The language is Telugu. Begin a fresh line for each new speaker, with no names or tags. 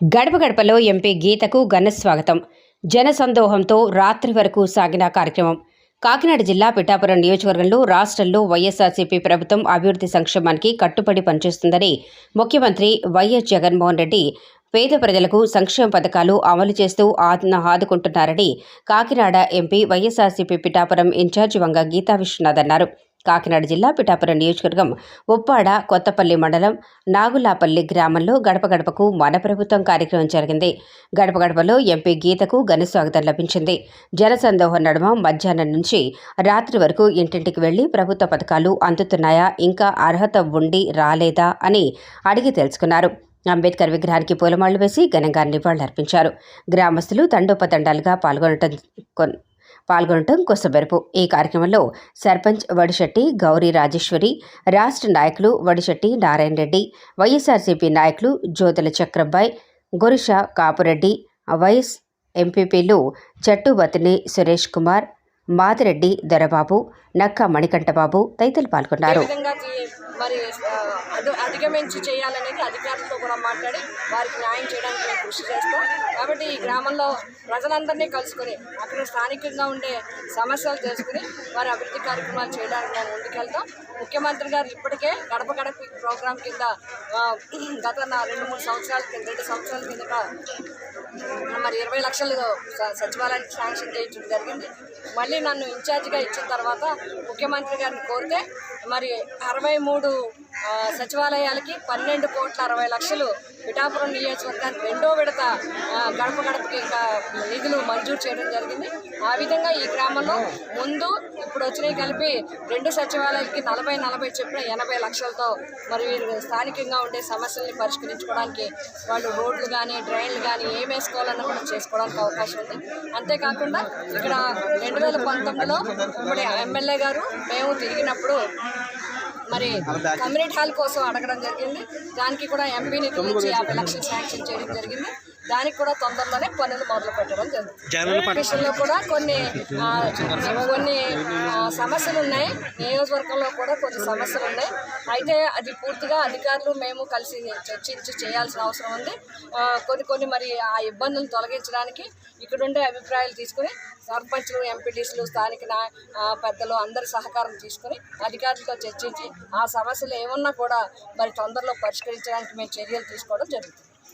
గడప గడపలో ఎంపీ గీతకు ఘన స్వాగతం. జనసందోహంతో రాత్రి వరకు సాగిన కార్యక్రమం. కాకినాడ జిల్లా పిఠాపురం నియోజకవర్గంలో రాష్ట్రంలో వైఎస్ఆర్సీపీ ప్రభుత్వం అభివృద్ధి సంక్షేమానికి కట్టుబడి పనిచేస్తుందని ముఖ్యమంత్రి వైఎస్ జగన్మోహన్ రెడ్డి పేద ప్రజలకు సంక్షేమ పథకాలు అమలు చేస్తూ ఆత్మ ఆదుకుంటున్నారని Kakinada MP YSRCP Pithapuram incharge Vanga Geetha Viswanath అన్నారు. కాకినాడ జిల్లా పిఠాపురం నియోజకవర్గం ఉప్పాడ కొత్తపల్లి మండలం నాగులాపల్లి గ్రామంలో గడప గడపకు మన ప్రభుత్వం కార్యక్రమం జరిగింది. గడప గడపలో ఎంపీ గీతకు ఘన స్వాగతం లభించింది. జనసందోహం నడుమ మధ్యాహ్నం నుంచి రాత్రి వరకు ఇంటింటికి వెళ్ళి ప్రభుత్వ పథకాలు అందుతున్నాయా? ఇంకా అర్హత ఉండి రాలేదా? అని అడిగి తెలుసుకున్నారు. అంబేద్కర్ విగ్రహానికి పూలమాళ్ళు వేసి ఘనంగా నివాళులర్పించారు. గ్రామస్తులు తండోపతండాలుగా పాల్గొనటం కొన్- పాల్గొనటం కొసబెరుపు ఈ కార్యక్రమంలో సర్పంచ్ వడిశెట్టి గౌరీ రాజేశ్వరి రాష్ట్ర నాయకులు వడిశెట్టి నారాయణ రెడ్డి వైఎస్ఆర్సీపీ నాయకులు జ్యోతుల చక్రబ్బాయి గురుష కాపురెడ్డి వైఎస్ ఎంపీపీలు చట్టుబతిని సురేష్ కుమార్ మాదిరెడ్డి దొరబాబు నక్క మణికంఠబాబు తదితరులు పాల్గొన్నారు.
మరి ఆ, అదు అధిగమించి చేయాలనేది అధికారులతో కూడా మాట్లాడి వారికి న్యాయం చేయడానికి మేము కృషి చేస్తాం. కాబట్టి ఈ గ్రామంలో ప్రజలందరినీ కలుసుకొని అక్కడ స్థానికంగా ఉండే సమస్యలు తెలుసుకుని వారి అభివృద్ధి కార్యక్రమాలు చేయడానికి మేము ముందుకెళ్తాం. ముఖ్యమంత్రి గారు ఇప్పటికే గడప గడప ప్రోగ్రాం కింద గత నా రెండు మూడు సంవత్సరాల కింద రెండు సంవత్సరాల కిందట మరి ఇరవై లక్షలు సచివాలయానికి శాంక్షన్ చేయించడం జరిగింది. మళ్ళీ నన్ను ఇన్ఛార్జిగా ఇచ్చిన తర్వాత ముఖ్యమంత్రి గారిని కోరితే మరి అరవై మూడు సచివాలయాలకి పన్నెండు కోట్ల అరవై లక్షలు పిఠాపురం నియోజకవర్గానికి రెండో విడత గడప గడపకి నిధులు మంజూరు చేయడం జరిగింది. ఆ విధంగా ఈ గ్రామంలో ముందు ఇప్పుడు వచ్చినవి కలిపి రెండు సచివాలయాలకి నలభై నలభై చెప్పిన ఎనభై లక్షలతో మరి వీరు స్థానికంగా ఉండే సమస్యల్ని పరిష్కరించుకోవడానికి వాళ్ళు రోడ్లు కానీ డ్రైన్లు కానీ ఏం వేసుకోవాలన్నా కూడా చేసుకోవడానికి అవకాశం ఉంది. అంతేకాకుండా ఇక్కడ రెండు వేల పంతొమ్మిదిలో ఇప్పుడు ఎమ్మెల్యే గారు మేము తిరిగినప్పుడు మరి కమ్యూనిటీ హాల్ కోసం అడగడం జరిగింది. దానికి కూడా ఎంపీ నిధుల నుంచి యాభై లక్షలు శాంక్షన్ చేయడం జరిగింది. దానికి కూడా తొందరలోనే పనులు మొదలు పెట్టడం జరుగుతుంది. కూడా కొన్ని కొన్ని సమస్యలు ఉన్నాయి. నియోజకవర్గంలో కూడా కొన్ని సమస్యలు ఉన్నాయి. అయితే అది పూర్తిగా అధికారులు మేము కలిసి చర్చించి చేయాల్సిన అవసరం ఉంది. కొన్ని కొన్ని మరి ఆ ఇబ్బందులు తొలగించడానికి ఇక్కడుండే అభిప్రాయాలు తీసుకుని సర్పంచ్లు ఎంపీటీసీలు స్థానిక నా- పెద్దలు అందరి సహకారం తీసుకుని అధికారులతో చర్చించి ఆ సమస్యలు ఏమన్నా కూడా మరి తొందరలో పరిష్కరించడానికి మేము చర్యలు తీసుకోవడం జరుగుతుంది.